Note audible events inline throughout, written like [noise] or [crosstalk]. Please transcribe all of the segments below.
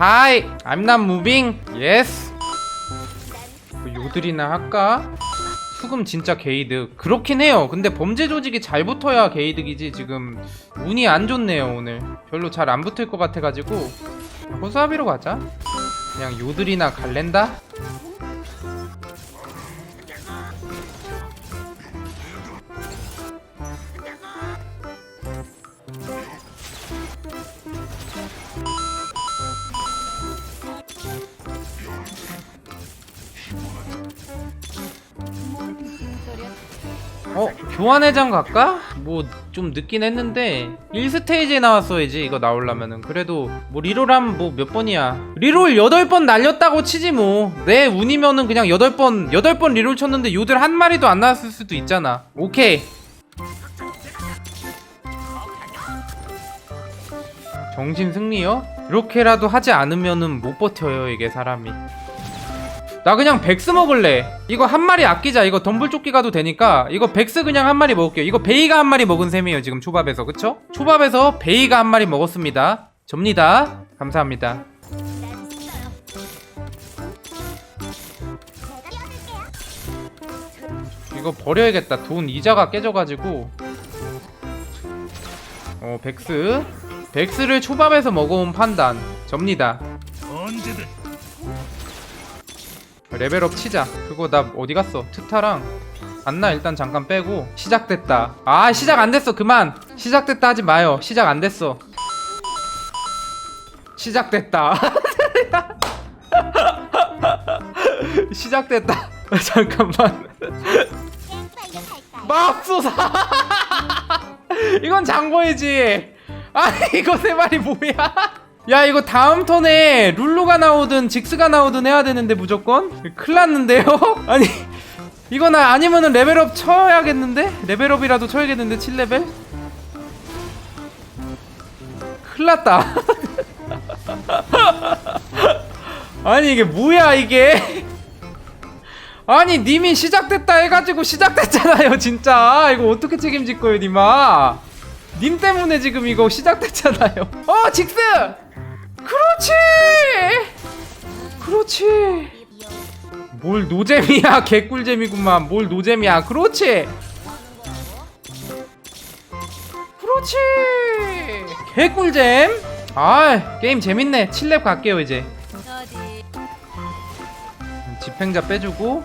Hi, I'm not moving. Yes. 뭐 요들이나 할까? 수금 진짜 게이득. 그렇긴 해요. 근데 범죄 조직이 잘 붙어야 게이득이지. 지금 운이 안 좋네요 오늘. 별로 잘 안 붙을 것 같아가지고 호수아비로 가자. 그냥 요들이나 갈랜다. 교환회장 갈까? 뭐 좀 늦긴 했는데 1스테이지에 나왔어야지 이거 나오려면은. 그래도 뭐 리롤 하면 뭐몇 번이야? 리롤 8번 날렸다고 치지 뭐 내 운이면은 그냥 8번 8번 리롤 쳤는데 요들 한 마리도 안 나왔을 수도 있잖아. 오케이. 정신 승리요? 이렇게라도 하지 않으면은 못 버텨요 이게 사람이 나 그냥 백스 먹을래. 이거 한 마리 아끼자. 이거 덤불조끼 가도 되니까 이거 백스 그냥 한 마리 먹을게요. 이거 베이가 한 마리 먹은 셈이에요. 지금 초밥에서 그쵸? 초밥에서 베이가 한 마리 먹었습니다. 접니다. 감사합니다. 이거 버려야겠다. 돈 이자가 깨져가지고. 어 백스. 백스를 초밥에서 먹어온 판단. 접니다. 레벨업 치자. 그거 나 어디 갔어? 트타랑 안나 일단 잠깐 빼고. 시작됐다. 아 시작 안 됐어. 그만. 시작됐다 하지 마요. 시작 안 됐어. 시작됐다. [laughs] 시작됐다. [laughs] 잠깐만. 맙소사! [laughs] 이건 장보이지. 아니 이거 세 마리 뭐야 야 이거 다음 턴에 룰루가 나오든 직스가 나오든 해야 되는데 무조건? 큰일 났는데요? [laughs] 아니 이거나 아니면은 레벨업 쳐야겠는데? 레벨업이라도 쳐야겠는데 7레벨? 큰일 났다. [laughs] 아니 이게 뭐야 이게? [laughs] 아니 님이 시작됐다 해가지고 시작됐잖아요 진짜. 이거 어떻게 책임질 거예요 님아? 님 때문에 지금 이거 시작됐잖아요. 어 직스 그렇지! 그렇지! 뭘 노잼이야 [laughs] 개꿀잼이구만. 뭘 노잼이야. 그렇지! 그렇지! 개꿀잼? 아 게임 재밌네. 7렙 갈게요 이제. 집행자 빼주고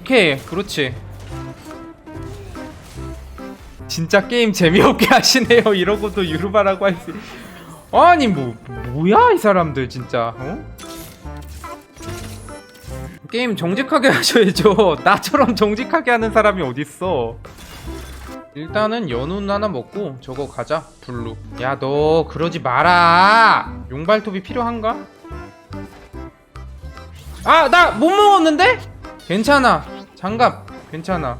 오케이 그렇지 진짜 게임 재미없게 [laughs] 하시네요 이러고도 유루바라고 할수 아니 뭐 뭐야 이 사람들 진짜 어? 게임 정직하게 [laughs] 하셔야죠. 나처럼 정직하게 하는 사람이 어딨어. 일단은 연운 하나 먹고 저거 가자. 블루. 야 너 그러지 마라. 용발톱이 필요한가? 아 나 못 먹었는데? 괜찮아. 장갑 괜찮아.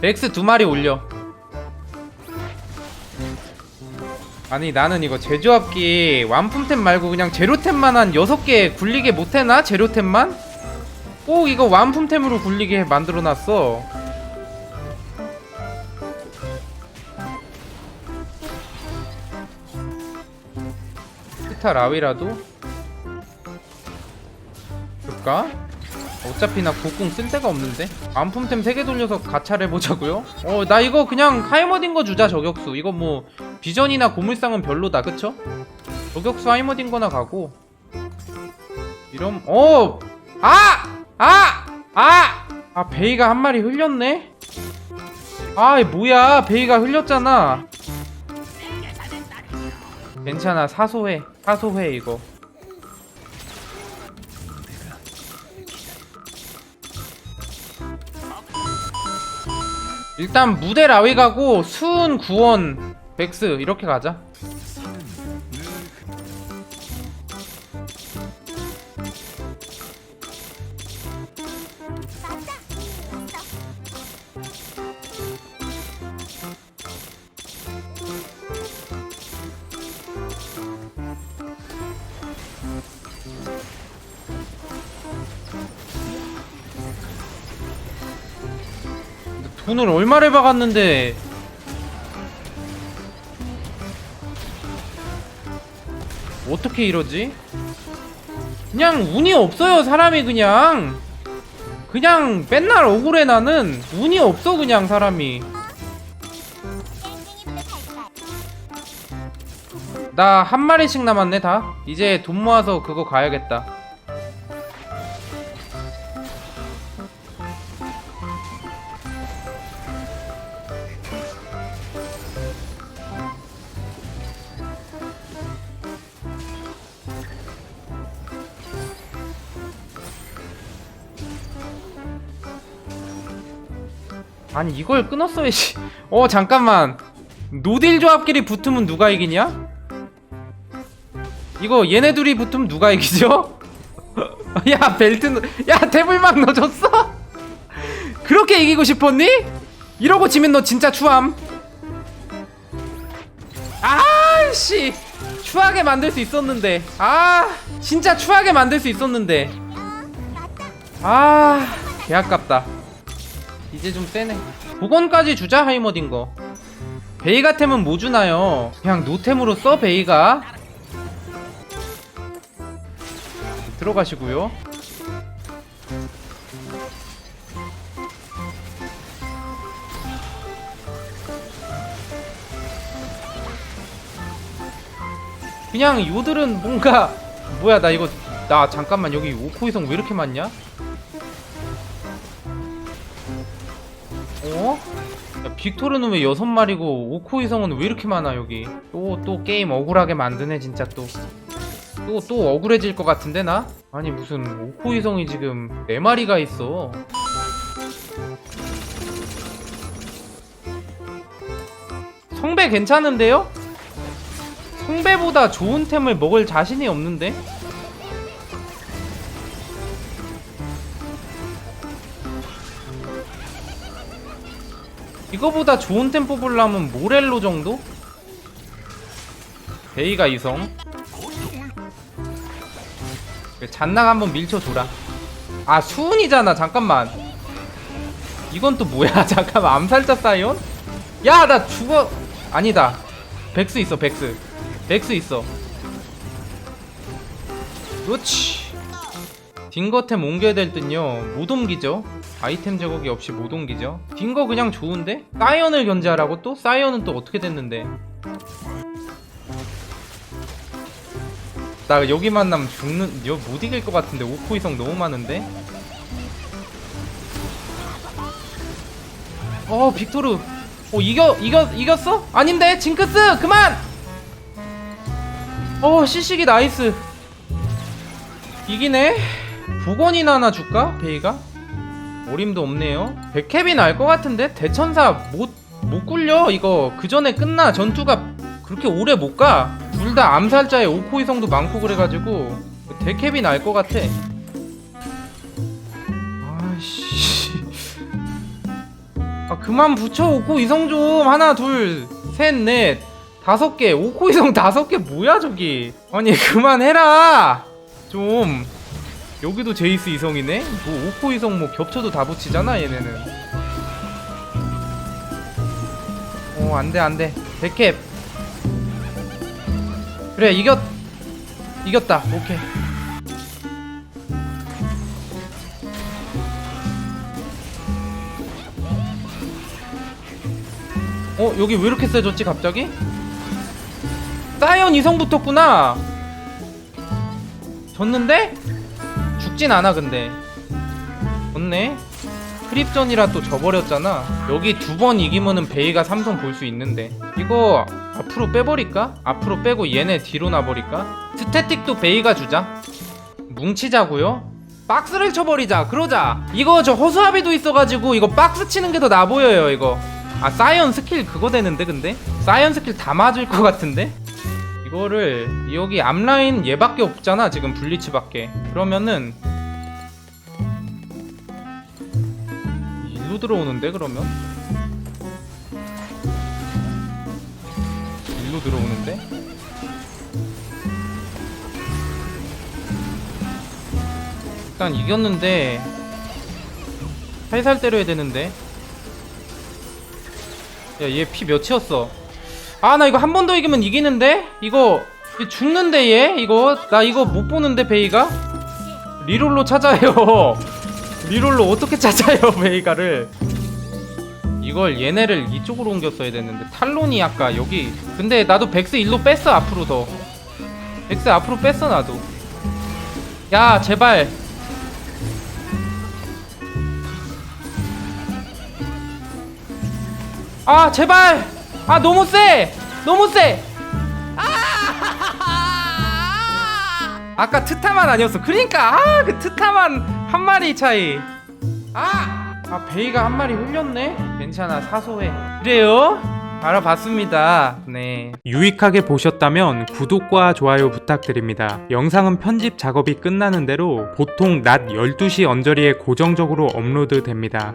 백스 두 마리 올려. 아니 나는 이거 제조합기 완품템 말고 그냥 제로템만 한 6개 굴리게 못해나? 제로템만? 꼭 이거 완품템으로 굴리게 만들어놨어 스타 라위라도? 줄까? 어차피 나 곡궁 쓸 데가 없는데 완품템 3개 돌려서 가차를 해보자고요? 어 나 이거 그냥 하이머딘 거 주자 저격수 이거 뭐 비전이나 고물상은 별로다 그쵸? 저격수 하이머딘 거나 가고 이런 어! 아! 아! 아! 아 베이가 한 마리 흘렸네? 아이 뭐야 베이가 흘렸잖아 괜찮아 사소해 사소해 이거 일단 무대 라위 가고 수은 구원 백스 이렇게 가자 돈을 얼마를 박았는데. 어떻게 이러지? 그냥 운이 없어요 사람이 그냥. 그냥 맨날 억울해 나는. 운이 없어 그냥 사람이. 나 한 마리씩 남았네 다. 이제 돈 모아서 그거 가야겠다 아니 이걸 끊었어야지 [laughs] 어 잠깐만 노딜 조합끼리 붙으면 누가 이기냐? 이거 얘네 둘이 붙으면 누가 이기죠? [laughs] 야 벨트 야 태블막 넣어줬어? [laughs] 그렇게 이기고 싶었니? 이러고 지면 너 진짜 추함 아씨 추하게 만들 수 있었는데 아 진짜 추하게 만들 수 있었는데 아 개아깝다 이제 좀 세네 복원까지 주자 하이머딘 거 베이가 템은 뭐 주나요? 그냥 노템으로 써 베이가 들어가시고요 그냥 요들은 뭔가 뭐야 나 이거 나 잠깐만 여기 오코이성 왜 이렇게 많냐? 빅토르는 왜 여섯 마리고 오코 이성은 왜 이렇게 많아 여기 또또 게임 억울하게 만드네 진짜 또또 또 억울해질 것 같은데 나? 아니 무슨 오코 이성이 지금 네 마리가 있어 성배 괜찮은데요? 성배보다 좋은 템을 먹을 자신이 없는데? 이거보다 좋은 템 뽑으려면 모렐로 정도? 베이가 이성. 그래, 잔낙 한번 밀쳐줘라. 아 수은이잖아 잠깐만. 이건 또 뭐야? [laughs] 잠깐만 암살자 사이온? 야 나 죽어. 아니다. 백스 있어 백스. 백스 있어. 그렇지. 딩거템 옮겨야 될 듯요. 못 옮기죠 아이템 제거기 없이 못 옮기죠? 딩거 그냥 좋은데? 사이언을 견제하라고 또? 사이언은 또 어떻게 됐는데? 나 여기 만나면 죽는 여 못 이길 것 같은데 오코 이성 너무 많은데? 어 빅토르. 어 이겨 이겨 이겼어? 아닌데? 징크스 그만! 어 시식이 나이스. 이기네? 복원이나 하나 줄까? 베이가 어림도 없네요. 백캡이 날 것 같은데? 대천사 못 못 굴려? 이거 그 전에 끝나? 전투가 그렇게 오래 못 가. 둘 다 암살자의 오코 이성도 많고 그래가지고 대캡이 날 것 같아. 아씨. 아 그만 붙여 오코 이성 좀. 하나 둘 셋 넷. 다섯 개. 오코 이성 다섯 개 뭐야 저기? 아니 그만해라. 좀 여기도 제이스 이성이네? 뭐 오코 이성 뭐 겹쳐도 다 붙이잖아 얘네는. 어 안돼 안돼. 백캡. 그래 이겼 이겼다. 오케이. 어 여기 왜 이렇게 세졌지 갑자기? 사이언 이성 붙었구나. 졌는데? 죽진 않아 근데 좋네 크립전이라 또 져버렸잖아 여기 두 번 이기면은 베이가 삼성 볼 수 있는데 이거 앞으로 빼버릴까? 앞으로 빼고 얘네 뒤로 놔버릴까? 스태틱도 베이가 주자 뭉치자고요? 박스를 쳐버리자 그러자 이거 저 허수아비도 있어가지고 이거 박스 치는 게 더 나아 보여요 이거 아 사이언 스킬 그거 되는데 근데? 사이언 스킬 다 맞을 것 같은데? 이거를 여기 앞라인 얘밖에 없잖아 지금 블리츠밖에 그러면은 일로 들어오는데 그러면? 일로 들어오는데? 일단 이겼는데 살살 때려야 되는데. 야 얘 피 몇이었어? 아 나 이거 한 번 더 이기면 이기는데? 이거 얘 죽는데 얘? 이거? 나 이거 못 보는데 베이가? 리롤로 찾아요 [laughs] 리롤로 어떻게 찾아요 [laughs] 베이가를? 이걸 얘네를 이쪽으로 옮겼어야 됐는데 탈론이 아까 여기 근데 나도 백스 일로 뺐어 앞으로 더. 백스 앞으로 뺐어 나도. 야 제발. 아 제발. 아 너무 세! 너무 세 아까 트타만 아니었어. 그러니까 아 그 트타만 한 마리 차이. 아! 아 베이가 한 마리 흘렸네? 괜찮아 사소해. 그래요? 알아봤습니다. 네. 유익하게 보셨다면 구독과 좋아요 부탁드립니다. 영상은 편집 작업이 끝나는 대로 보통 낮 12시 언저리에 고정적으로 업로드 됩니다